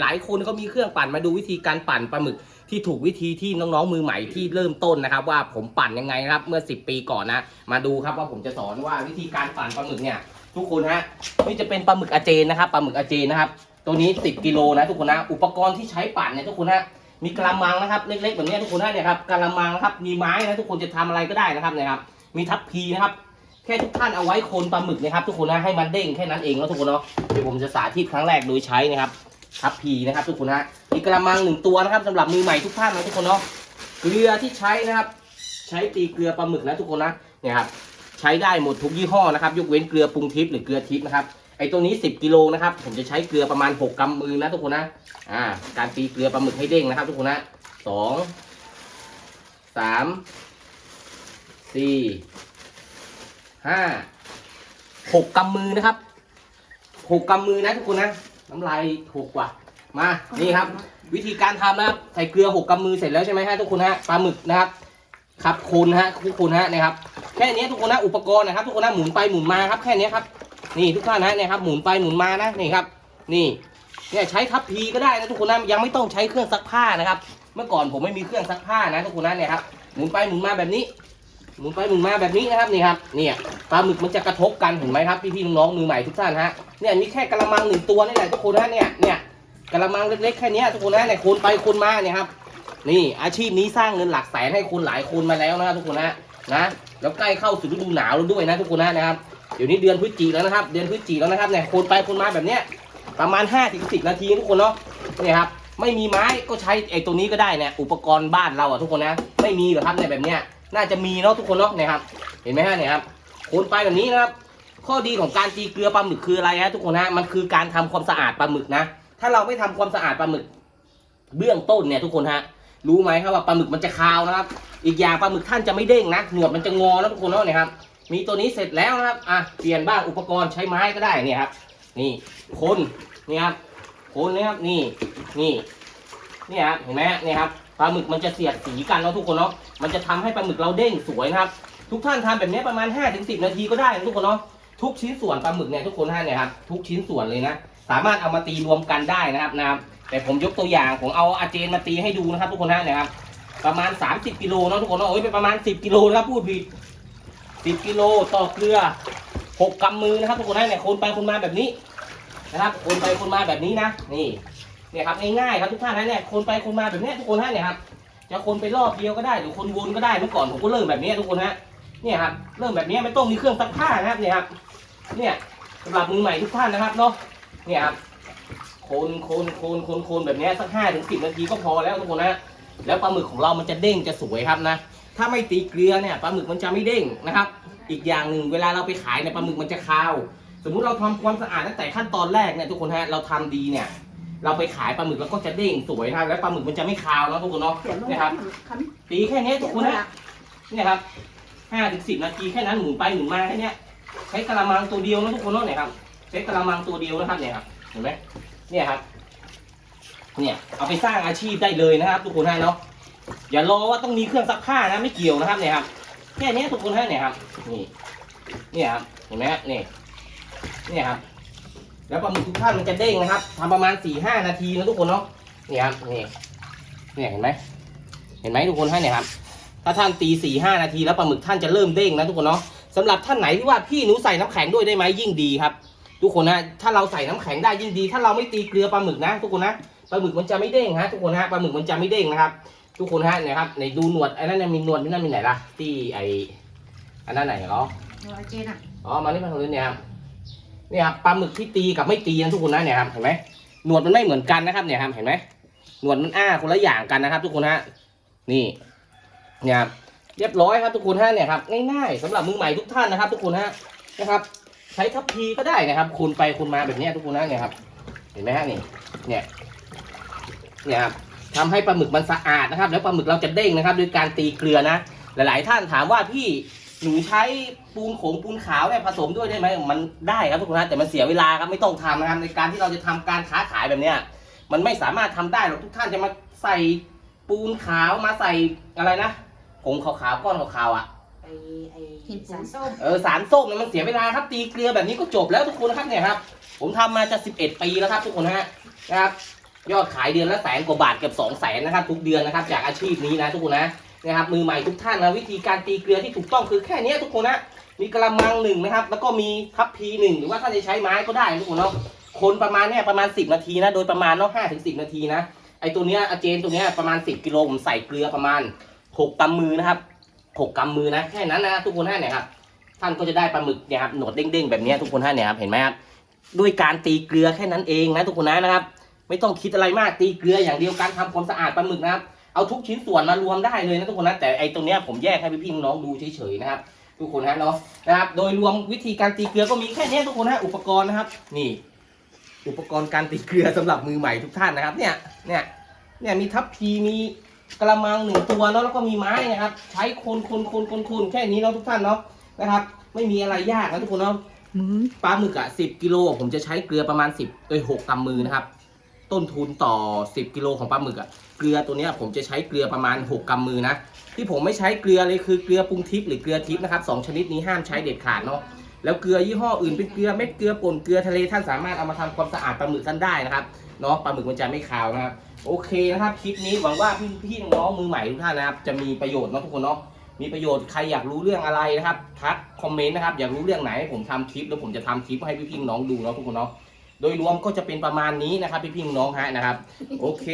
หลายคนเขามีเครื่องปั่นมาดูวิธีการปั่นปลาหมึกที่ถูกวิธีที่น้องๆมือใหม่ที่เริ่มต้นนะครับ ว่าผมปั่นยังไงนะครับเมื่อ 10 ปีก่อนนะ มาดูครับว่าผมจะสอนว่าวิธีการปั่นปลาหมึกเนี่ย ทุกคนฮะนี่จะเป็นปลาหมึกอาเจนนะครับปลาหมึกอาเจนนะครับ ตัวนี้ 10กิโลนะทุกคนนะอุปกรณ์ที่ใช้ปั่นเนี่ยทุกคนฮะมีกระมังนะครับเล็กๆแบบนี้ทุกคนนะเนี่ยครับกระมังนะครับมีไม้นะทุกคนจะทำอะไรก็ได้นะครับเนี่ยครับมีทัพพีนะครับแค่ทุกท่านเอาไว้โคนปลาหมึกนะครับ ทุกคนนะให้มันเด้งแค่นั้นเองแล้วทุกคนเนาะเดี๋ยวผมจะสาธิตครั้งแรกโดยใช้นะครับ ทัพพีนะครับ ทุกคนนะมีกระมังหนึ่งตัวนะครับสำหรับมือใหม่ทุกท่านนะทุกคนเนาะเกลือที่ใช้นะครับ ใช้ตีเกลือปลาหมึกนะทุกคนนะเนี่ยครับใช้ได้หมดทุกยี่ห้อนะครับยกเว้นเกลือปรุงทิพย์หรือเกลือทิพย์นะครับไอตัวนี้ 10กิโลนะครับผมจะใช้เกลือประมาณ 6กำมือนะทุกคนนะอ่าการตีเกลือปลาหมึกให้เด้งนะครับ ทุกคนนะสองสามสี่ห้าหกกำมือนะครับหกกำมือนะทุกคนนะ น้ำลายถูกกว่ามานี่ครับ วิธีการทำนะครับใส่เกลือหกกำมือเสร็จแล้วใช่ไหมฮะทุกคนฮะปลาหมึกนะครับครับคนฮะทุกคนฮะนะครับแค่นี้ทุกคนนะอุปกรณ์นะครับ ทุกคนนะหมุนไปหมุนมาครับแค่นี้ครับ นี่ทุกท่านนะเนี่ยครับหมุนไปหมุนมานะนี่ครับ นี่เนี่ยใช้ทัพพีก็ได้นะทุกคนนะยังไม่ต้องใช้เครื่องซักผ้านะครับ เมื่อก่อนผมไม่มีเครื่องซักผ้านะทุกคนนะเนี่ยครับหมุนไปหมุนมาแบบนี้ หมุนไปหมุนมาแบบนี้นะครับนี่ครับเนี่ยปลาหมึกมันจะกระทบกันเห็นไหมครับพี่ๆน้องๆมือใหม่ทุกท่านฮะเนี่ยมีแค่กระมังหนึ่งตัวนี่แหละทุกคนนะเนี่ยเนี่ยกระมังเล็กๆแค่นี้ทุกคนนะเนี่ยคนไปคนมาเนี่ยครับนี่อาชีพนี้สร้างเงินหลักแสนให้คนหลายคนมาแล้วนะครับทุกคนนะนะแล้วใกล้เข้าสู่ฤดูหนาวแล้วด้วยนะทุกคนนะนะครับเดี๋ยวนี้เดือนพฤศจิกแล้วนะครับ เดือนพฤศจิกแล้วนะครับเนี่ยคนไปคนมาแบบเนี้ยประมาณ5้าถึงสินาทีทุกคนเนาะเนี่ยครับไม่มีไม้ก็ใช้ไอ้ตัวนี้ก็ได้เนี่ยอุปกรณ์บ้านเราอะทุกคนนะ ไม่มีหรอครับเนี่ยแบบเนี้ย น่าจะมีเนาะทุกคนเนาะเนี่ยครับ เห็นไหมฮะเนี่ยครับคนไปแบบนี้นะครับ ข้อดีของการตีเกลือปลาหมึกคืออะไรฮะทุกคนฮะมันคือการทำความสะอาดปลาหมึกนะ ถ้าเราไม่ทำความสะอาดปลาหมึก เบื้องต้นเนี่ยทุกคนฮะรู้ไหมครับว่าปลาหมึกมันจะคาวนะครับ อีกอย่างปลาหมึกท่านจะไม่เด้งนะหนวดมันจะงอนะทุกคนเนาะเนี่ยครับมีตัวนี้เสร็จแล้วนะครับอะเปลี่ยนบ้างอุปกรณ์ใช้ไม้ก็ได้เนี่ยครับนี่คนนี่ครับคนนี่ครับนี่นี่นี่ครับเห็นไหมฮะนี่ครับ ปลาหมึกมันจะเสียดสีกันเนาะทุกคนเนาะมันจะทำให้ปลาหมึกเราเด้งสวยนะครับ ทุกท่านทำแบบนี้ประมาณ 5-10ถึงนาทีก็ได้นะทุกคนเนาะทุกชิ้นส่วนปลาหมึกเนี่ยทุกคนฮะเนี่ยครับทุกชิ้นส่วนเลยนะสามารถเอามาตีรวมกันได้นะครับนะครับแต่ผมยกตัวอย่างผมเอาอาเจนมาตีให้ดูนะครับ ทุกคนนะเนี่ยครับประมาณ 30กิโลเนาะทุกคนเนาะโอ้ยเป็นประมาณ 10กิโลนะครับพูดผิด10กิโลต่อเกลือ6กำมือนะครับทุกคนนเนี่ยคนไปคนมาแบบนี้นะครับคนไปคนมาแบบนี้นะนี่ เนี่ยครับง่ายๆครับทุกท่านนะเนี่ยคนไปคนมาแบบนี้ทุกคนนะเนี่ยครับจะคนไปรอบเดียวก็ได้หรือคนวนก็ได้เมื่อก่อนผมก็เริ่มแบบนี้ทุกคนฮะเนี่ยครับเริ่มแบบนี้ไม่ต้องมีเครื่องซักผ้านะครับเนี่ยครับเนี่ยสำหรับมือใหม่ทุกท่านนะครับเนาะเนี่ยครับคนคนคนคนคนแบบนี้สักห้าถึงสิบนาทีก็พอแล้วทุกคนนะแล้วปลาหมึกของเรามันจะเด้งจะสวยครับนะ ถ้าไม่ตีเกลือเนี่ยปลาหมึกมันจะไม่เด้งนะครับ อีกอย่างหนึ่งเวลาเราไปขายเนี่ยปลาหมึกมันจะคาว สมมุติเราทำความสะอาดตั้งแต่ขั้นตอนแรกเนี่ยทุกคนฮะเราทำดีเนี่ย เราไปขายปลาหมึกแล้วก็จะเด้งสวยนะครับ แล้วปลาหมึกมันจะไม่คาวเนาะทุกคนเนาะเขียนลงเนี่ยครับคันตีแค่นี้ทุกคนนะเนี่ยครับห้าถึงสิบนาทีแค่นั้นหมุนไปหมุนมาแค่เนี้ยใช้กระมังตัวเดียวนะทุกคนเนาะเนี่ยครับใช้กระมังตัวเดียวนะครับเนี่ยครับเห็นไหมเนี่ยครับ เนี่ยเอาไปสร้างอาชีพได้เลยนะครับ ทุกคนฮะเนาะอย่ารอว่าต้องมีเครื่องซักผ้านะไม่เกี่ยวนะครับเนี่ยครับแค่นี้ทุกคนฮะเนี่ยครับ นี่ เนี่ยครับเห็นไหมฮะนี่เนี่ยครับ แล้วปลาหมึกทุกท่านมันจะเด้งนะครับทำประมาณสี่ห้านาทีนะทุกคนเนาะเนี่ยครับนี่เนี่ยเห็นไหมเห็นไหมทุกคนฮะเนี่ยครับ ถ้าท่านตีสี่ห้านาทีแล้วปลาหมึกท่านจะเริ่มเด้งนะทุกคนเนาะสำหรับท่านไหนที่ว่าพี่หนูใส่น้ำแข็งด้วยได้ไหมยิ่งดีครับ ทุกคนนะถ้าเราใส่น้ำแข็งได้ยิ่งดี ถ้าเราไม่ตีเกลือปลาหมึกนะ ทุกคนนะปลาหมึกมันจะไม่เด้งฮะทุกคนฮะปลาหมึกมันจะไม่เด้งนะครับ ทุกคนฮะเนี่ยครับในดูหนวดไอ้นั่นนะมีหนวดที่นั่นมีไหนล่ะที่ไอ้อันนั้นไหนเหรอเอาอาเจนอะอ๋อมานี่มาตรงนี้เนี่ยครับ เนี่ยครับปลาหมึกที่ตีกับไม่ตีนะทุกคนนะเนี่ยครับเห็นไหมหนวดมันไม่เหมือนกันนะครับเนี่ยครับเห็นไหมหนวดมันอ้าคนละอย่างกันนะครับ ทุกคนฮะนี่เนี่ยครับเรียบร้อยครับทุกคนฮะเนี่ยครับง่ายๆสำหรับมือใหม่ทุกท่านนะครับ ทุกคนฮะนะครับ ใช้ทัพพีก็ได้นะครับคูณไปคูณมาแบบนี้ทุกคนนะเนี่ยครับ เห็นไหมฮะนี่เนี่ยเนี่ยครับทำให้ปลาหมึกมันสะอาดนะครับ แล้วปลาหมึกเราจะเด้งนะครับ ด้วยการตีเกลือนะหลาย ๆ ท่านถามว่าพี่ หนูใช้ปูนโขงปูนขาวเนี่ยผสมด้วยได้ไหมมันได้ครับทุกคนนะแต่มันเสียเวลาครับไม่ต้องทำนะครับในการที่เราจะทำการค้าขายแบบเนี้ยมันไม่สามารถทำได้หรอกทุกท่านจะมาใส่ปูนขาวมาใส่อะไรนะผงขาวๆก้อนขาวๆอะไอไอสารส้มเออสารส้มเนี่ยมันเสียเวลาครับตีเกลือแบบนี้ก็จบแล้วทุกคนนะครับเนี่ยครับ ผมทำมาจะ11ปีแล้วครับทุกคนฮะนะครับยอดขายเดือนละแสนกว่าบาทเกือบสองแสนนะครับทุกเดือนนะครับ จากอาชีพนี้นะทุกคนนะ นะครับมือใหม่ทุกท่านนะวิธีการตีเกลือที่ถูกต้องคือแค่นี้ทุกคนนะมีกระมังหนึ่งนะครับ แล้วก็มีทัพพีหนึ่งหรือว่าถ้าจะใช้ไม้ก็ได้ทุกคนเนาะคนประมาณเนี้ยประมาณ 10 นาทีนะโดยประมาณเนาะห้าถึงสินาทีนะไอตัวเนี้ยอาเจนตัวเนี้ยประมาณ 10กิโลผมใส่เกลือประมาณหกกำมือนะครับหกกำมือนะแค่นั้นนะทุกคนท่านเนี่ยครับท่านก็จะได้ปลาหมึกเนี่ยครับหนวดเด้งๆแบบนี้ทุกคนท่านเนี่ยครับเห็นไหมครับด้วยการตีเกลือแค่นั้นเองนะทุกคนนะนะครับ ไม่ต้องคิดอะไรมากตีเกลืออย่างเดียวการทำความสะอาดปลาหมึกนะครับ เอาทุกชิ้นส่วนมารวมได้เลยนะทุกคนนะแต่ไอตรงเนี้ยผมแยกให้พี่พี่ๆน้องๆดูเฉยๆนะครับทุกคนนะเนาะนะครับ โดยรวมวิธีการตีเกลือก็มีแค่เนี้ยทุกคนนะอุปกรณ์นะครับ นี่ อุปกรณ์การตีเกลือสำหรับมือใหม่ทุกท่านนะครับ เนี่ยเนี่ยเนี่ยมีทัพพีมีกระมังหนึ่งตัวเนาะแล้วก็มีไม้นะครับ ใช้คนคนคนคนคนแค่นี้เนาะทุกท่านเนาะนะครับ ไม่มีอะไรยากนะทุกคนเนาะปลาหมึกอะ10กิโลผมจะใช้เกลือประมาณ10โดย6กำมือนะครับ ต้นทุนต่อ 10กิโลของปลาหมึกอะเกลือตัวเนี้ยผมจะใช้เกลือประมาณ 6กำมือนะ ที่ผมไม่ใช้เกลือเลยคือเกลือปรุงทิพย์หรือเกลือทิพย์นะครับสองชนิดนี้ห้ามใช้เด็ดขาดเนาะแล้วเกลือยี่ห้ออื่นเป็นเกลือเม็ดเกลือป่นเกลือทะเลท่านสามารถเอามาทำความสะอาดปลาหมึกท่านได้นะครับเนาะปลาหมึกมันจะไม่คาวนะครับโอเคนะครับคลิปนี้หวังว่าพี่พี่น้องมือใหม่ทุกท่านนะครับจะมีประโยชน์เนาะทุกคนเนาะมีประโยชน์ใครอยากรู้เรื่องอะไรนะครับทักคอมเมนต์นะครับอยากรู้เรื่องไหนผมทำคลิปแล้วผมจะทำคลิปให้พี่พี่น้องดูเนาะทุกคนเนาะ โดยรวมก็จะเป็นประมาณนี้นะครับพี่พี่น้องฮะนะครับ โอเค